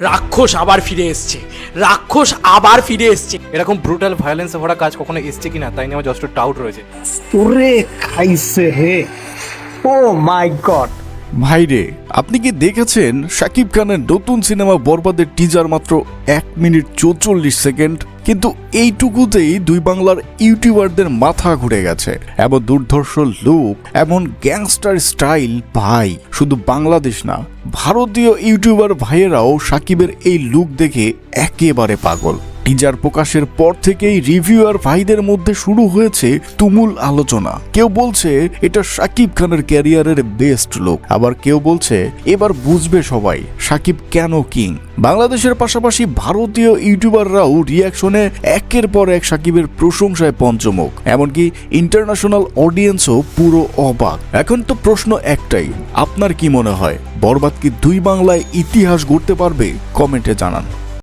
রাক্ষস আবার ফিরে এসছে। রাক্ষস আবার ফিরে এসছে। এরকম ব্রুটাল ভায়োলেন্স ভরা কাজ কখনো এসছে কিনা তাই নিয়ে আমার যথেষ্ট ডাউট রয়েছে। তোরে খাইছে হে। ও মাই গড ভাইরে আপনি কি দেখেছেন শাকিব খানের নতুন সিনেমা বরবাদের টিজার মাত্র এক মিনিট চৌচল্লিশ সেকেন্ড কিন্তু এইটুকুতেই দুই বাংলার ইউটিউবারদের মাথা ঘুরে গেছে। এমন দুর্ধর্ষ লুক, এমন গ্যাংস্টার স্টাইল ভাই। শুধু বাংলাদেশ না, ভারতীয় ইউটিউবার ভাইয়েরাও সাকিবের এই লুক দেখে একেবারে পাগল। টিজার প্রকাশের পর থেকেই রিভিউয়ার ভাইদের মধ্যে শুরু হয়েছে তুমুল আলোচনা। কেউ বলছে, এটা সাকিব খানের ক্যারিয়ারের বেস্ট লুক আবার কেউ বলছে, এবার বুঝবে সবাই, সাকিব কেন কিং বাংলাদেশের পাশাপাশি ভারতীয় ইউটিউবাররাও রিয়াকশনে একের পর এক সাকিবের প্রশংসায় পঞ্চমুখ। এমনকি ইন্টারন্যাশনাল অডিয়েন্সও পুরো অবাক। এখন তো প্রশ্ন একটাই, আপনার কি মনে হয়? বরবাদ কি দুই বাংলায় ইতিহাস গড়তে পারবে? কমেন্টে জানান।